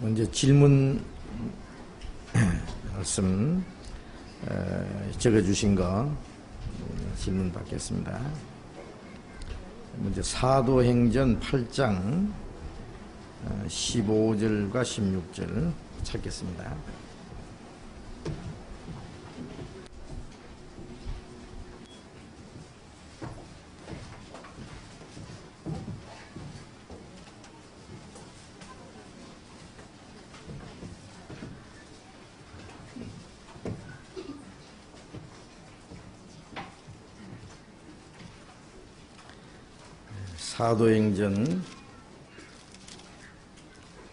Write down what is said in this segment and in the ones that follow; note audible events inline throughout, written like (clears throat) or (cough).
먼저 질문 (clears throat) 말씀 어, 적어주신 거 음, 질문 받겠습니다. 먼저 사도행전 8장 15절과 16절 찾겠습니다. 사도행전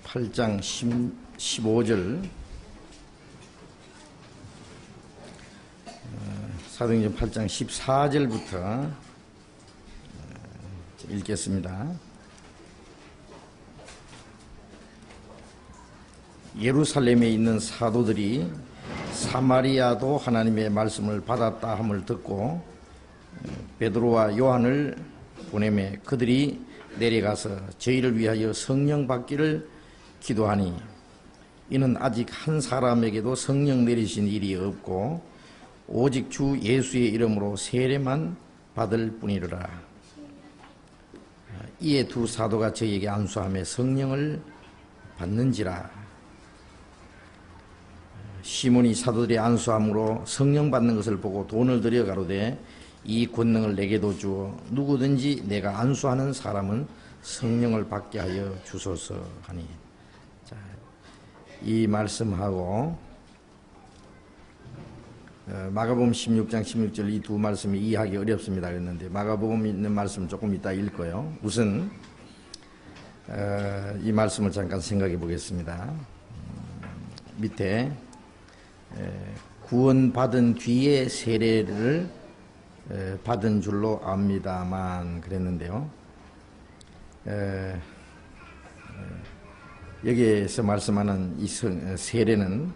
8장 15절 어, 사도행전 8장 14절부터 어, 읽겠습니다. 예루살렘에 있는 사도들이 사마리아도 하나님의 말씀을 받았다 함을 듣고 어, 베드로와 요한을 보내매 그들이 내려가서 저희를 위하여 성령 받기를 기도하니 이는 아직 한 사람에게도 성령 내리신 일이 없고 오직 주 예수의 이름으로 세례만 받을 뿐이라. 이에 두 사도가 저희에게 안수하며 성령을 받는지라. 시몬이 사도들의 안수함으로 성령 받는 것을 보고 돈을 들여 가로되 이 권능을 내게도 주어 누구든지 내가 안수하는 사람은 성령을 받게 하여 주소서 하니. 자, 이 말씀하고 어, 마가복음 16장 16절 이 두 말씀이 이해하기 어렵습니다 그랬는데 마가복음 있는 말씀 조금 이따 읽고요. 우선 어, 이 말씀을 잠깐 생각해 보겠습니다. 음, 밑에 구원받은 뒤에 세례를 받은 줄로 압니다만 그랬는데요. 에, 여기에서 말씀하는 이 세례는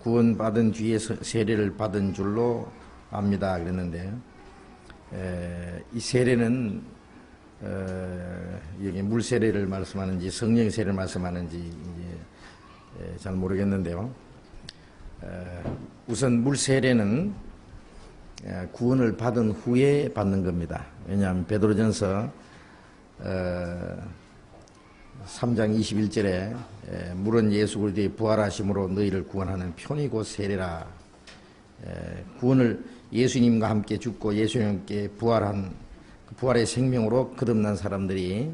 구원받은 뒤에 세례를 받은 줄로 압니다 그랬는데 에, 이 세례는 어, 여기 물 세례를 말씀하는지 성령 세례를 말씀하는지 잘 모르겠는데요. 에, 우선 물 세례는 예, 구원을 받은 후에 받는 겁니다. 왜냐하면 베드로전서 3장 21절에 예, 물은 예수 그리스도의 부활하심으로 너희를 구원하는 편이 곧 세례라. 예, 구원을 예수님과 함께 죽고 예수님과 함께 부활한 그 부활의 생명으로 거듭난 사람들이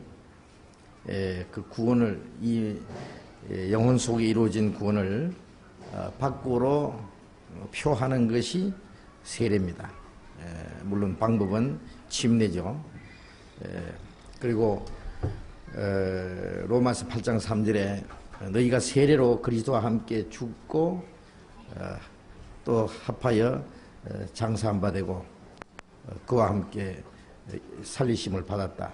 그 구원을 이 영혼 속에 이루어진 구원을 어, 밖으로 표하는 것이 세례입니다. 에, 물론 방법은 침례죠. 에, 그리고 에, 로마서 8장 3절에 너희가 세례로 그리스도와 함께 죽고 어, 또 합하여 장사한 바 되고 어, 그와 함께 살리심을 받았다.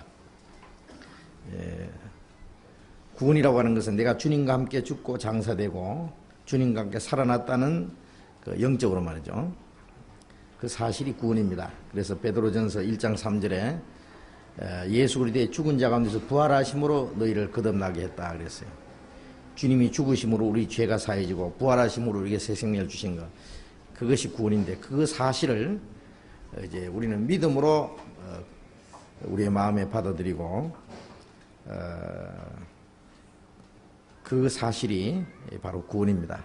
구원이라고 하는 것은 내가 주님과 함께 죽고 장사되고 주님과 함께 살아났다는 그 영적으로 말이죠. 그 사실이 구원입니다. 그래서 베드로전서 1장 3절에 예수 그리스도의 죽은 자 가운데서 부활하심으로 너희를 거듭나게 했다 그랬어요. 주님이 죽으심으로 우리 죄가 사해지고 부활하심으로 우리에게 새 생명을 주신 것 그것이 구원인데 그 사실을 이제 우리는 믿음으로 어, 우리의 마음에 받아들이고 어, 그 사실이 바로 구원입니다.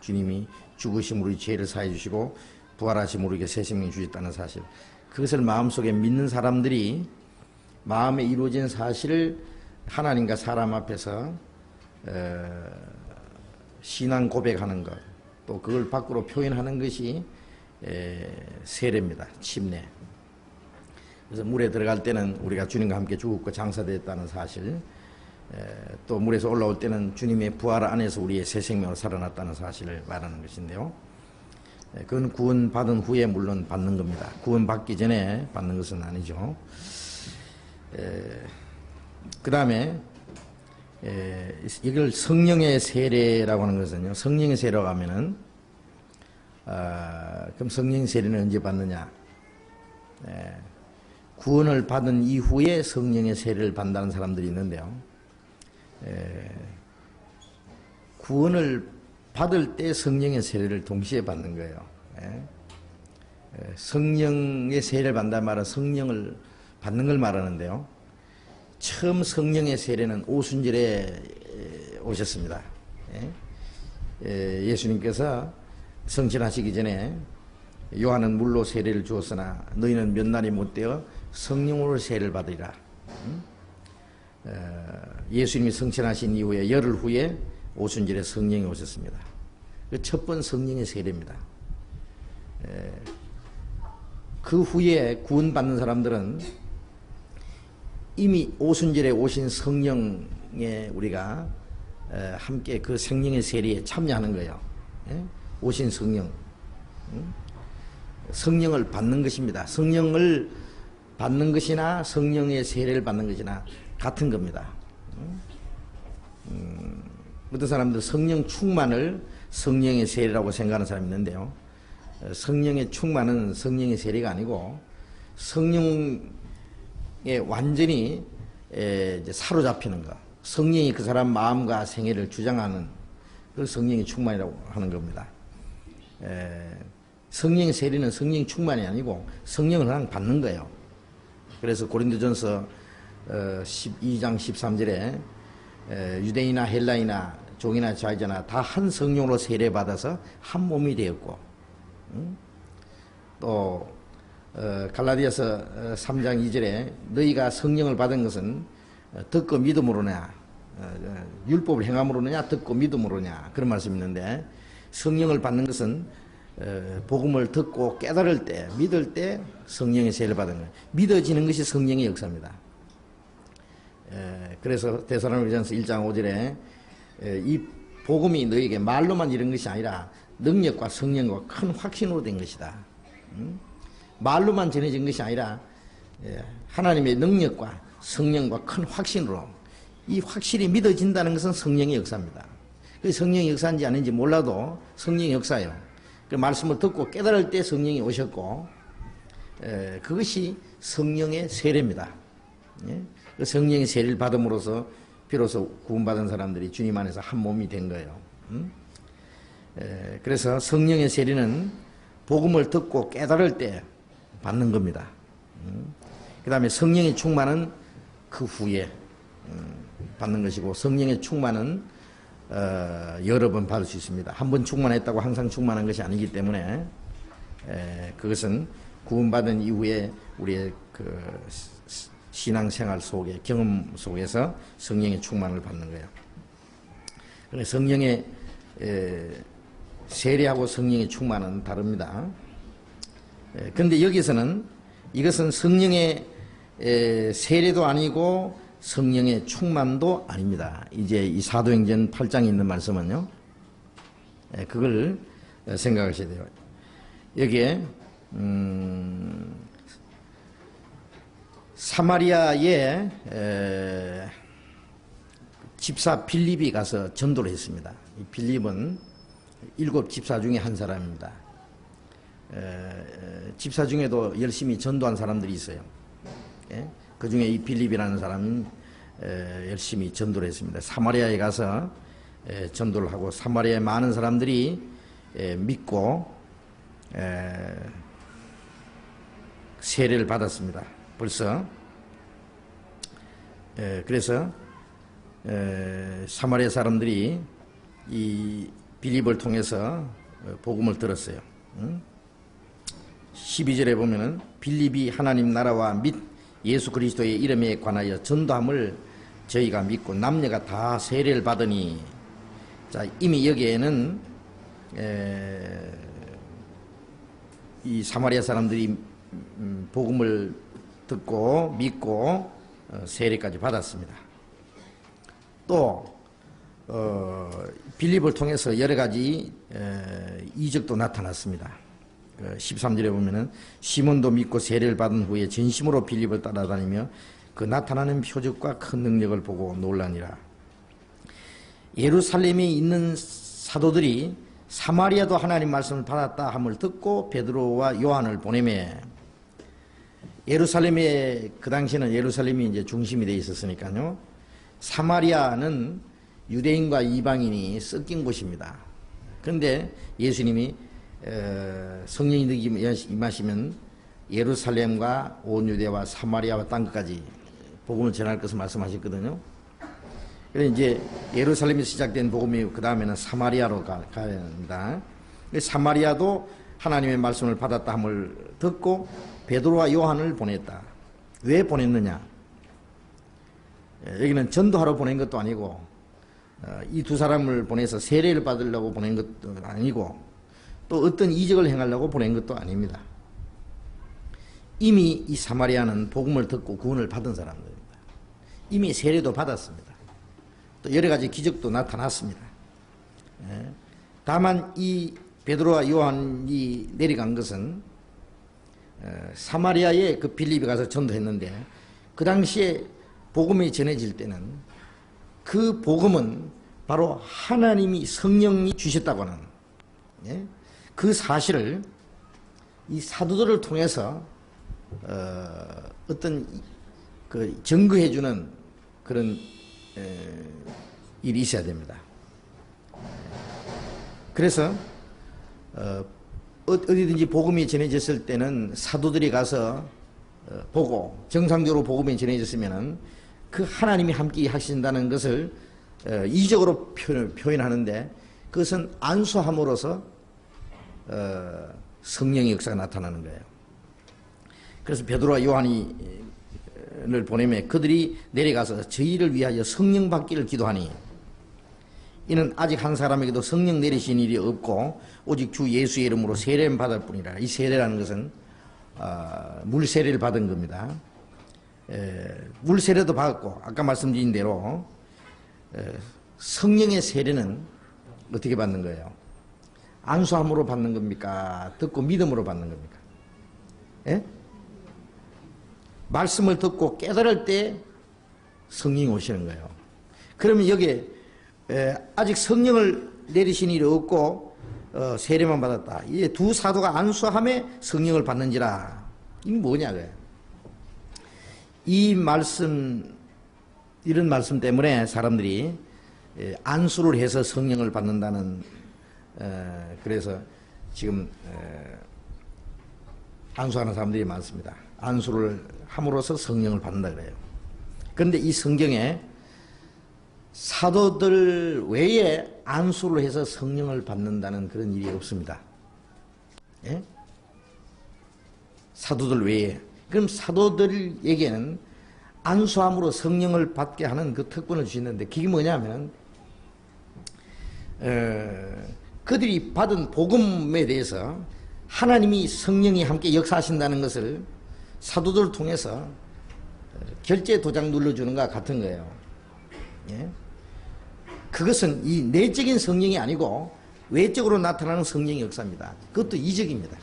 주님이 죽으심으로 죄를 사해 주시고 부활하심 우리에게 새 생명 주셨다는 사실 그것을 마음속에 믿는 사람들이 마음에 이루어진 사실을 하나님과 사람 앞에서 신앙 고백하는 것 또 그걸 밖으로 표현하는 것이 세례입니다. 침례. 그래서 물에 들어갈 때는 우리가 주님과 함께 죽었고 장사됐다는 사실 또 물에서 올라올 때는 주님의 부활 안에서 우리의 새 생명으로 살아났다는 사실을 말하는 것인데요. 예, 그건 구원받은 후에 물론 받는 겁니다. 구원받기 전에 받는 것은 아니죠. 예, 그 다음에 예, 이걸 성령의 세례라고 하는 것은요. 성령의 세례라고 하면은 아, 그럼 성령 세례는 언제 받느냐? 구원을 받은 이후에 성령의 세례를 받는다는 사람들이 있는데요. 구원을 받을 때 성령의 세례를 동시에 받는 거예요. 예? 예, 성령의 세례를 받는다는 말은 성령을 받는 걸 말하는데요. 처음 성령의 세례는 오순절에 에, 오셨습니다. 예? 예, 예수님께서 성신하시기 전에 요한은 물로 세례를 주었으나 너희는 몇 날이 못 되어 성령으로 세례를 받으리라. 음? 어, 예수님이 성신하신 이후에 열흘 후에 오순절에 성령이 오셨습니다. 그첫번 성령의 세례입니다. 에, 그 후에 구원받는 사람들은 이미 오순절에 오신 성령에 우리가 에, 함께 그 성령의 세례에 참여하는 거예요. 예? 오신 성령. 음? 성령을 받는 것입니다. 성령을 받는 것이나 성령의 세례를 받는 것이나 같은 겁니다. 음, 어떤 사람들 성령 충만을 성령의 세례라고 생각하는 사람이 있는데요. 어, 성령의 충만은 성령의 세례가 아니고 성령에 완전히 사로잡히는 것. 성령이 그 사람 마음과 생애를 주장하는 그 성령의 충만이라고 하는 겁니다. 에, 성령의 세례는 성령 충만이 아니고 성령을 그냥 받는 거예요. 그래서 고린도전서 어, 12장 13절에 유대인이나 헬라이나 종이나 자유자나 다 한 성령으로 세례받아서 한 몸이 되었고 음? 또 어, 갈라디아서 어, 3장 2절에 너희가 성령을 받은 것은 어, 듣고 믿음으로냐 어, 어, 율법을 행함으로냐 듣고 믿음으로냐 그런 말씀이 있는데 성령을 받는 것은 어, 복음을 듣고 깨달을 때 믿을 때 성령의 세례를 받은 거예요. 믿어지는 것이 성령의 역사입니다. 에, 그래서 대사로니전서 1장 5절에 에, 이 복음이 너에게 말로만 이런 것이 아니라 능력과 성령과 큰 확신으로 된 것이다. 음? 말로만 전해진 것이 아니라 예, 하나님의 능력과 성령과 큰 확신으로 이 확실히 믿어진다는 것은 성령의 역사입니다. 그 성령의 역사인지 아닌지 몰라도 성령의 역사예요. 그 말씀을 듣고 깨달을 때 성령이 오셨고 에, 그것이 성령의 세례입니다. 예? 그 성령의 세례를 받음으로써 비로소 구원받은 사람들이 주님 안에서 한 몸이 된 거예요. 음? 에, 그래서 성령의 세례는 복음을 듣고 깨달을 때 받는 겁니다. 음? 그 다음에 성령의 충만은 그 후에 음, 받는 것이고 성령의 충만은 어, 여러 번 받을 수 있습니다. 한 번 충만했다고 항상 충만한 것이 아니기 때문에 에, 그것은 구원받은 이후에 우리의 그 신앙생활 속에 경험 속에서 성령의 충만을 받는 거예요. 그래 성령의 에, 세례하고 성령의 충만은 다릅니다. 그런데 여기서는 이것은 성령의 에, 세례도 아니고 성령의 충만도 아닙니다. 이제 이 사도행전 8장에 있는 말씀은요. 에, 그걸 생각하셔야 돼요. 여기에 음, 사마리아에 에, 집사 빌립이 가서 전도를 했습니다. 이 빌립은 일곱 집사 중에 한 사람입니다. 집사 중에도 열심히 전도한 사람들이 있어요. 예? 그 중에 이 빌립이라는 사람은 에, 열심히 전도를 했습니다. 사마리아에 가서 에, 전도를 하고 사마리아에 많은 사람들이 에, 믿고 에, 세례를 받았습니다. 벌써 에, 그래서 에, 사마리아 사람들이 이 빌립을 통해서 복음을 들었어요. 응? 12절에 보면은 빌립이 하나님 나라와 및 예수 그리스도의 이름에 관하여 전도함을 저희가 믿고 남녀가 다 세례를 받으니 자 이미 여기에는 에, 이 사마리아 사람들이 음, 복음을 듣고 믿고 어, 세례까지 받았습니다. 또 어, 빌립을 통해서 여러 가지 에, 이적도 나타났습니다. 그 13절에 보면은 시몬도 믿고 세례를 받은 후에 진심으로 빌립을 따라다니며 그 나타나는 표적과 큰 능력을 보고 놀라니라. 예루살렘에 있는 사도들이 사마리아도 하나님 말씀을 받았다 함을 듣고 베드로와 요한을 보내매 예루살렘에 그 당시에는 예루살렘이 이제 중심이 돼 있었으니까요. 사마리아는 유대인과 이방인이 섞인 곳입니다. 그런데 예수님이 어, 성령이 임하시면 예루살렘과 온 유대와 사마리아와 땅 끝까지 복음을 전할 것을 말씀하셨거든요. 그래서 이제 예루살렘이 시작된 복음이 그 다음에는 사마리아로 가, 가야 합니다. 사마리아도 하나님의 말씀을 받았다 함을 듣고 베드로와 요한을 보냈다. 왜 보냈느냐? 예, 여기는 전도하러 보낸 것도 아니고 어, 이두 사람을 보내서 세례를 받으려고 보낸 것도 아니고 또 어떤 이적을 행하려고 보낸 것도 아닙니다. 이미 이 사마리아는 복음을 듣고 구원을 받은 사람들입니다. 이미 세례도 받았습니다. 또 여러 가지 기적도 나타났습니다. 예. 다만 이 베드로와 요한이 내려간 것은 어, 사마리아에 그 빌립에 가서 전도했는데 그 당시에 복음이 전해질 때는 그 복음은 바로 하나님이 성령이 주셨다고 하는 예? 그 사실을 이 사도들을 통해서 어, 어떤 그 증거해주는 그런 에, 일이 있어야 됩니다. 그래서 어, 어디든지 복음이 전해졌을 때는 사도들이 가서 어, 보고 정상적으로 복음이 전해졌으면은 그 하나님이 함께 하신다는 것을 어, 이적으로 표현, 하는데 그것은 안수함으로써 어, 성령의 역사가 나타나는 거예요. 그래서 베드로와 요한이를 보내며 그들이 내려가서 저희를 위하여 성령 받기를 기도하니 이는 아직 한 사람에게도 성령 내리신 일이 없고 오직 주 예수의 이름으로 세례를 받을 뿐이라 이 세례라는 것은 어, 물 세례를 받은 겁니다. 에, 물 세례도 받았고 아까 말씀드린 대로 에, 성령의 세례는 어떻게 받는 거예요? 안수함으로 받는 겁니까? 듣고 믿음으로 받는 겁니까? 예? 말씀을 듣고 깨달을 때 성령이 오시는 거예요. 그러면 여기에 에, 아직 성령을 내리신 일이 없고 어, 세례만 받았다. 이제 두 사도가 안수함에 성령을 받는지라. 이게 뭐냐 그래. 이 말씀 이런 말씀 때문에 사람들이 에, 안수를 해서 성령을 받는다는 에, 그래서 지금 에, 안수하는 사람들이 많습니다. 안수를 함으로써 성령을 받는다 그래요. 그런데 이 성경에 사도들 외에 안수를 해서 성령을 받는다는 그런 일이 없습니다. 예? 사도들 외에. 그럼 사도들에게는 안수함으로 성령을 받게 하는 그 특권을 주시는데 그게 뭐냐면 어, 그들이 받은 복음에 대해서 하나님이 성령이 함께 역사하신다는 것을 사도들을 통해서 결제 도장 눌러주는 것 같은 거예요. 예? 그것은 이 내적인 성령이 아니고 외적으로 나타나는 성령의 역사입니다. 그것도 이적입니다.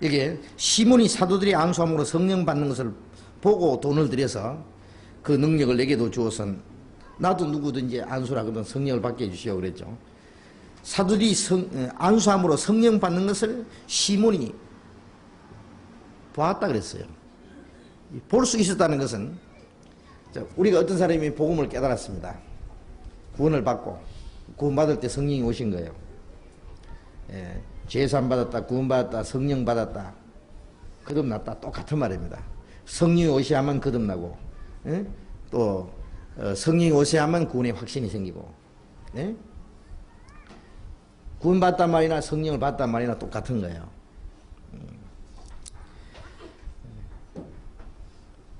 이게 시몬이 사도들이 안수함으로 성령 받는 것을 보고 돈을 들여서 그 능력을 내게도 주어서 나도 누구든지 안수라거든 성령을 받게 해주시오 그랬죠. 사도들이 성, 안수함으로 성령 받는 것을 시몬이 보았다 그랬어요. 볼 수 있었다는 것은 우리가 어떤 사람이 복음을 깨달았습니다. 구원을 받고 구원받을 때 성령이 오신 거예요. 예, 죄산 받았다, 구원받았다, 성령 받았다, 거듭났다 똑같은 말입니다. 성령이 오셔야만 거듭나고 예? 또 어, 성령이 오셔야만 구원의 확신이 생기고 예? 구원받단 말이나 성령을 받단 말이나 똑같은 거예요.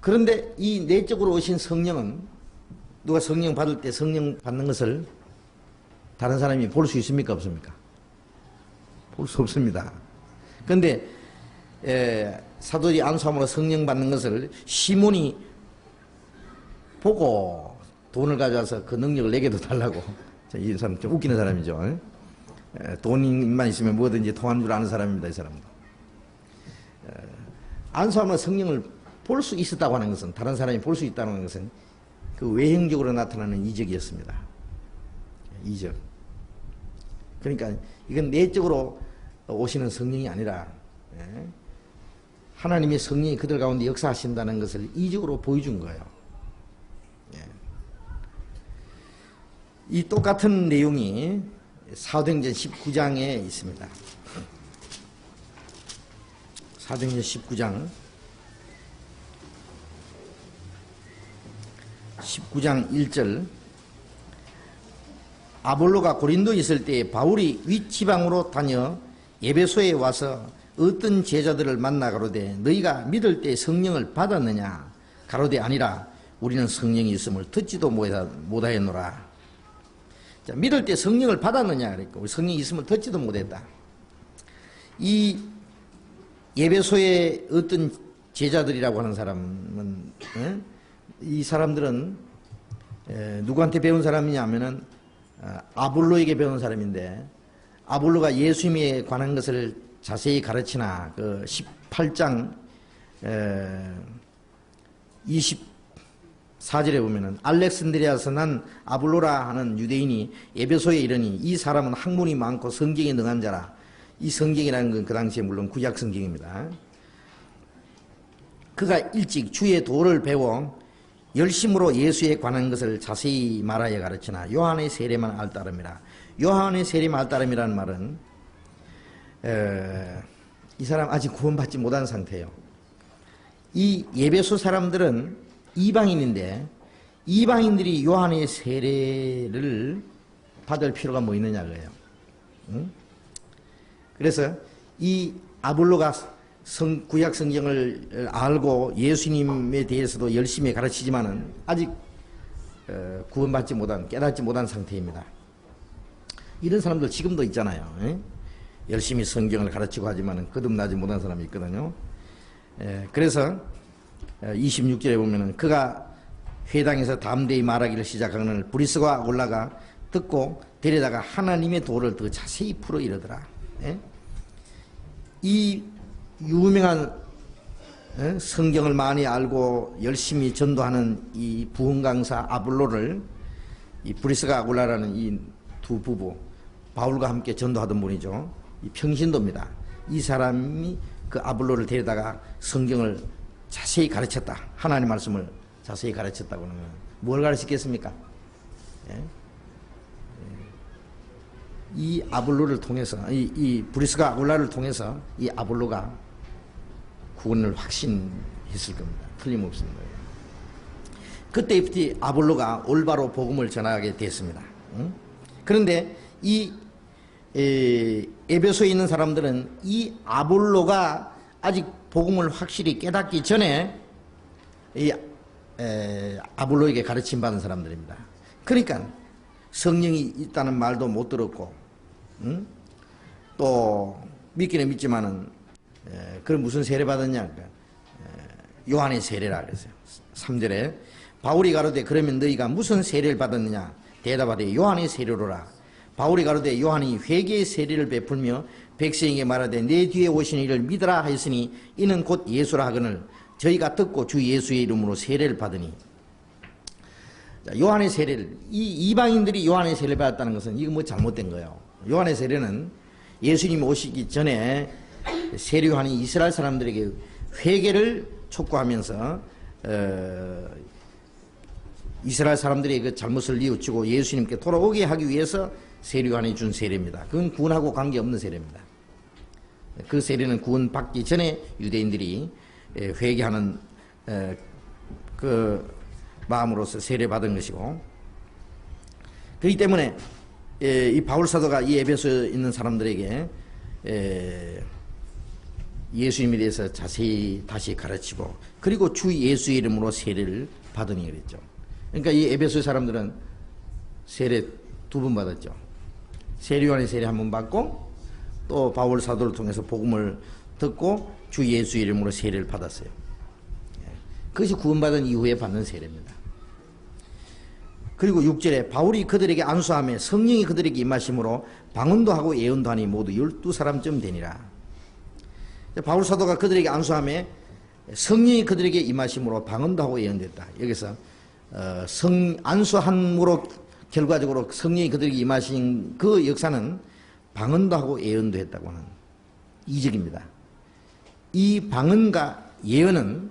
그런데 이 내적으로 오신 성령은 누가 성령 받을 때 성령 받는 것을 다른 사람이 볼 수 있습니까? 없습니까? 볼 수 없습니다. 그런데 사도들이 안수함으로 성령 받는 것을 시몬이 보고 돈을 가져와서 그 능력을 내게도 달라고 (laughs) 이 사람 좀 웃기는 사람이죠. 에, 돈만 있으면 뭐든지 통하는 줄 아는 사람입니다. 이 사람도. 안수함으로 성령을 볼 수 있었다고 하는 것은 다른 사람이 볼 수 있다는 것은 그 외형적으로 나타나는 이적이었습니다. 이적. 그러니까 이건 내적으로 오시는 성령이 아니라 예? 하나님의 성령이 그들 가운데 역사하신다는 것을 이적으로 보여준 거예요. 예. 이 똑같은 내용이 사도행전 19장에 있습니다. 사도행전 19장 19장 1절. 아볼로가 고린도에 있을 때 바울이 윗지방으로 다녀 예배소에 와서 어떤 제자들을 만나 가로되 너희가 믿을 때 성령을 받았느냐? 가로되 아니라 우리는 성령이 있음을 듣지도 못하- 못하였노라. 자, 믿을 때 성령을 받았느냐? 우리 성령이 있음을 듣지도 못했다. 이 예배소의 어떤 제자들이라고 하는 사람은 예? 이 사람들은 에, 누구한테 배운 사람이냐면은 어, 아볼로에게 배운 사람인데 아볼로가 예수님에 관한 것을 자세히 가르치나 그 18장 에, 24절에 보면은 알렉산드리아에서 난 아볼로라 하는 유대인이 에베소에 이르니 이 사람은 학문이 많고 성경에 능한 자라 이 성경이라는 건 그 당시에 물론 구약 성경입니다. 그가 일찍 주의 도를 배워 열심으로 예수에 관한 것을 자세히 말하여 가르치나 요한의 세례만 알 따름이라. 요한의 세례만 알 따름이라는 말은 에, 이 사람 아직 구원받지 못한 상태예요. 이 예배소 사람들은 이방인인데 이방인들이 요한의 세례를 받을 필요가 뭐 있느냐 그래요. 응? 그래서 이 아볼로가 성, 구약 성경을 알고 예수님에 대해서도 열심히 가르치지만은 아직 어, 구원받지 못한 깨닫지 못한 상태입니다. 이런 사람들 지금도 있잖아요. 예? 열심히 성경을 가르치고 하지만은 거듭나지 못한 사람이 있거든요. 예, 그래서 26절에 보면은 그가 회당에서 담대히 말하기를 시작하는 브리스가 올라가 듣고 데려다가 하나님의 도를 더 자세히 풀어 이르더라. 예? 이 유명한 예? 성경을 많이 알고 열심히 전도하는 이 부흥 강사 아블로를 이 브리스가 아굴라라는 이 두 부부 바울과 함께 전도하던 분이죠. 이 평신도입니다. 이 사람이 그 아블로를 데려다가 성경을 자세히 가르쳤다. 하나님 말씀을 자세히 가르쳤다고 거예요. 뭘 가르쳤겠습니까? 예? 이 아볼로를 통해서 이, 이 브리스가 아굴라를 통해서 이 아볼로가 구원을 확신했을 겁니다. 틀림없습니다. 그때부터 아볼로가 올바로 복음을 전하게 됐습니다. 응? 그런데 이 에, 에베소에 있는 사람들은 이 아볼로가 아직 복음을 확실히 깨닫기 전에 이 에, 아볼로에게 가르침 받은 사람들입니다. 그러니까 성령이 있다는 말도 못 들었고, 응? 또 믿기는 믿지만은 에, 그럼 무슨 세례 받았냐? 그러니까, 에, 요한의 세례라 그랬어요. 3절에 바울이 가로되 그러면 너희가 무슨 세례를 받았느냐? 대답하되 요한의 세례로라. 바울이 가로되 요한이 회개의 세례를 베풀며 백성에게 말하되 내 뒤에 오신 이를 믿으라 하였으니 이는 곧 예수라 하거늘 저희가 듣고 주 예수의 이름으로 세례를 받으니 자, 요한의 세례를 이 이방인들이 요한의 세례를 받았다는 것은 이거 뭐 잘못된 거예요. 요한의 세례는 예수님 오시기 전에 요한이 이스라엘 사람들에게 회개를 촉구하면서 어, 이스라엘 사람들의 그 잘못을 뉘우치고 예수님께 돌아오게 하기 위해서 요한이 준 세례입니다. 그건 구원하고 관계없는 세례입니다. 그 세례는 구원받기 전에 유대인들이 에, 회개하는 에, 그 마음으로서 세례받은 것이고 그렇기 때문에 에, 이 바울 사도가 이 에베소에 있는 사람들에게 에, 예수님에 대해서 자세히 다시 가르치고 그리고 주 예수의 이름으로 세례를 받으니 그랬죠. 그러니까 이 에베소 사람들은 세례 두 번 받았죠. 세례요한의 세례 한 번 받고 또 바울 사도를 통해서 복음을 듣고 주 예수 이름으로 세례를 받았어요. 예. 그것이 구원받은 이후에 받는 세례입니다. 그리고 6절에 바울이 그들에게 안수함에 성령이 그들에게 임하심으로 방언도 하고 예언도 하니 모두 12사람쯤 되니라. 바울 사도가 그들에게 안수함에 성령이 그들에게 임하심으로 방언도 하고 예언됐다. 여기서 어, 성 안수함으로 결과적으로 성령이 그들에게 임하신 그 역사는 예언도 했다고 하는 이적입니다. 이 방언과 예언은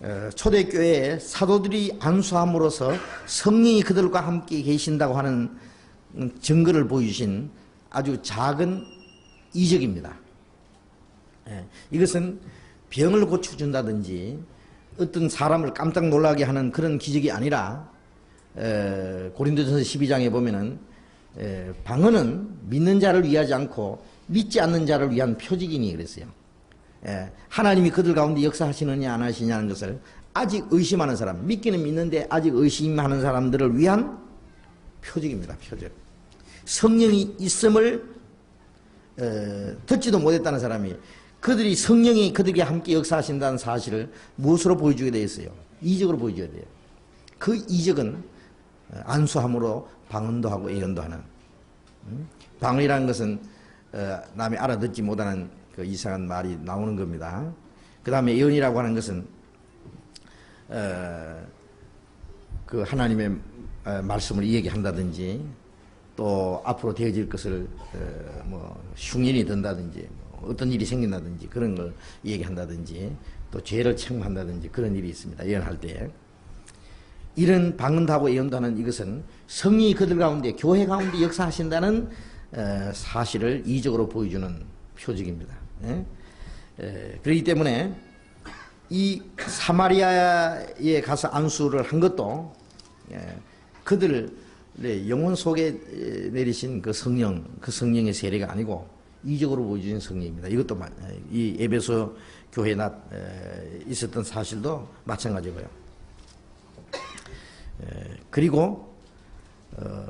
어, 초대교회에 사도들이 안수함으로써 성령이 그들과 함께 계신다고 하는 음, 증거를 보여주신 아주 작은 이적입니다. 예, 이것은 병을 고쳐준다든지 어떤 사람을 깜짝 놀라게 하는 그런 기적이 아니라 에, 고린도전서 12장에 보면은 에, 방언은 믿는 자를 위하지 않고 믿지 않는 자를 위한 표적이니 그랬어요. 예, 하나님이 그들 가운데 역사하시느냐 안 하시냐는 것을 아직 의심하는 사람, 믿기는 믿는데 아직 의심하는 사람들을 위한 표적입니다. 표적. 성령이 있음을 에, 듣지도 못했다는 사람이 그들이 성령이 그들에게 함께 역사하신다는 사실을 무엇으로 보여주게 되어 있어요? 이적으로 보여줘야 돼요. 그 이적은 안수함으로 방언도 하고 예언도 하는 음? 방언이라는 것은 어, 남이 알아듣지 못하는 그 이상한 말이 나오는 겁니다. 그 다음에 예언이라고 하는 것은 어, 그 하나님의 어, 말씀을 이야기한다든지 또 앞으로 되어질 것을 어, 뭐 흉인이 든다든지 뭐 어떤 일이 생긴다든지 그런 걸 얘기한다든지 또 죄를 책망한다든지 그런 일이 있습니다. 예언할 때 이런 방언하고 예언하는 이것은 성령이 그들 가운데 교회 가운데 역사하신다는 어, 사실을 이적으로 보여주는 표적입니다. 예? 에, 그렇기 때문에 이 사마리아에 가서 안수를 한 것도 예, 그들의 영혼 속에 내리신 그 성령, 그 성령의 세례가 아니고 이적으로 보여주는 성령입니다. 이것도 마- 이 에베소 교회에 나- 에, 있었던 사실도 마찬가지고요. 에, 그리고 어,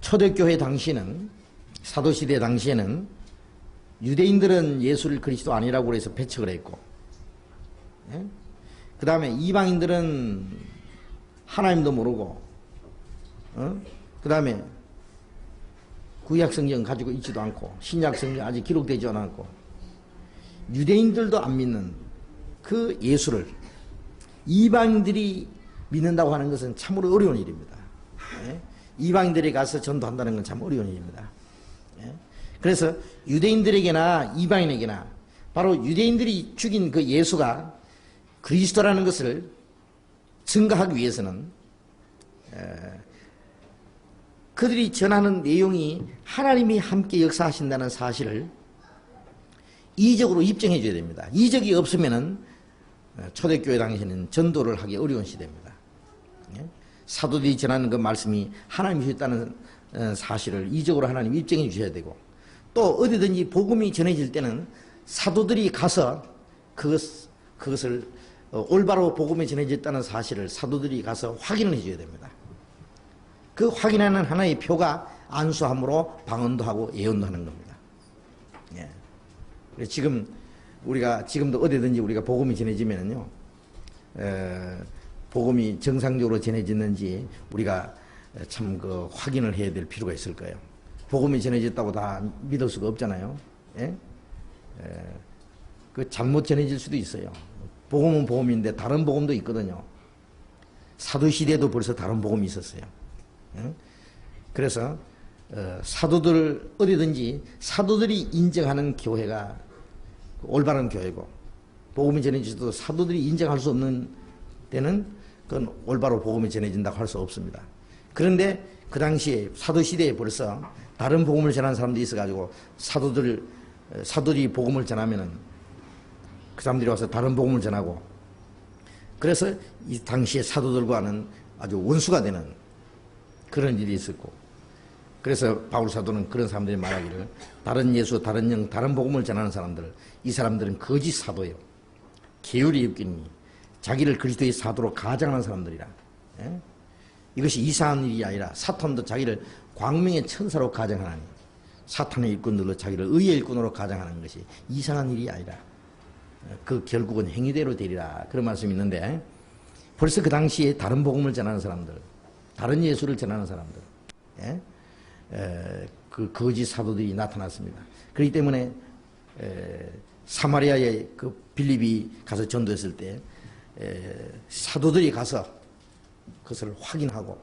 초대교회 당시에는 사도시대 당시에는 유대인들은 예수를 그리스도 아니라고 해서 배척을 했고 그 다음에 이방인들은 하나님도 모르고 그 다음에 구약 성경 가지고 있지도 않고 신약 성경 아직 기록되지 않았고 유대인들도 안 믿는 그 예수를 이방인들이 믿는다고 하는 것은 참으로 어려운 일입니다. 예? 이방인들이 가서 전도한다는 건 참 어려운 일입니다. 예? 그래서 유대인들에게나 이방인에게나 바로 유대인들이 죽인 그 예수가 그리스도라는 것을 증거하기 위해서는 에, 그들이 전하는 내용이 하나님이 함께 역사하신다는 사실을 이적으로 입증해 줘야 됩니다. 이적이 없으면은 어, 초대교회 당시에는 전도를 하기 어려운 시대입니다. 예? 사도들이 전하는 그 말씀이 하나님이 주셨다는 어, 사실을 이적으로 하나님 입증해 주셔야 되고 또 어디든지 복음이 전해질 때는 사도들이 가서 그것, 그것을 어, 올바로 복음이 전해졌다는 사실을 사도들이 가서 확인을 해줘야 됩니다. 그 확인하는 하나의 표가 안수함으로 방언도 하고 예언도 하는 겁니다. 예. 지금 우리가 지금도 어디든지 우리가 복음이 전해지면은요, 에, 복음이 정상적으로 전해졌는지 우리가 참 그 확인을 해야 될 필요가 있을 거예요. 복음이 전해졌다고 다 믿을 수가 없잖아요. 예? 에, 그 잘못 전해질 수도 있어요. 복음은 복음인데 다른 복음도 있거든요. 사도 시대도 벌써 다른 복음이 있었어요. 예? 그래서 어, 사도들 어디든지 사도들이 인정하는 교회가 올바른 교회고 복음이 전해지도 사도들이 인정할 수 없는 때는 그건 올바로 복음이 전해진다고 할 수 없습니다. 그런데 그 당시에 사도 시대에 벌써 다른 복음을 전하는 사람들이 있어가지고 사도들 어, 사도들이 복음을 전하면은 그 사람들이 와서 다른 복음을 전하고 그래서 이 당시에 사도들과는 아주 원수가 되는 그런 일이 있었고 그래서 바울 사도는 그런 사람들이 말하기를 다른 예수, 다른 영, 다른 복음을 전하는 사람들 이 사람들은 거짓 사도예요. 계율이 없기니 자기를 그리스도의 사도로 가장하는 사람들이라. 예? 이것이 이상한 일이 아니라 사탄도 자기를 광명의 천사로 가장하나니 사탄의 일꾼들로 자기를 의의 일꾼으로 가장하는 것이 이상한 일이 아니라 그 결국은 행위대로 되리라 그런 말씀이 있는데 벌써 그 당시에 다른 복음을 전하는 사람들 다른 예수를 전하는 사람들 예? 에, 그 거짓 사도들이 나타났습니다. 그렇기 때문에 에, 사마리아에 그 빌립이 가서 전도했을 때 에, 사도들이 가서 그것을 확인하고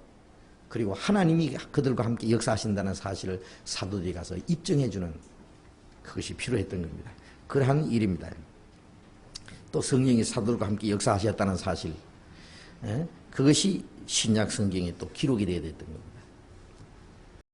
그리고 하나님이 그들과 함께 역사하신다는 사실을 사도들이 가서 입증해주는 그것이 필요했던 겁니다. 그러한 일입니다. 또 성령이 사도들과 함께 역사하셨다는 사실 예? 그것이 신약 성경에 또 기록이 되어야 됐던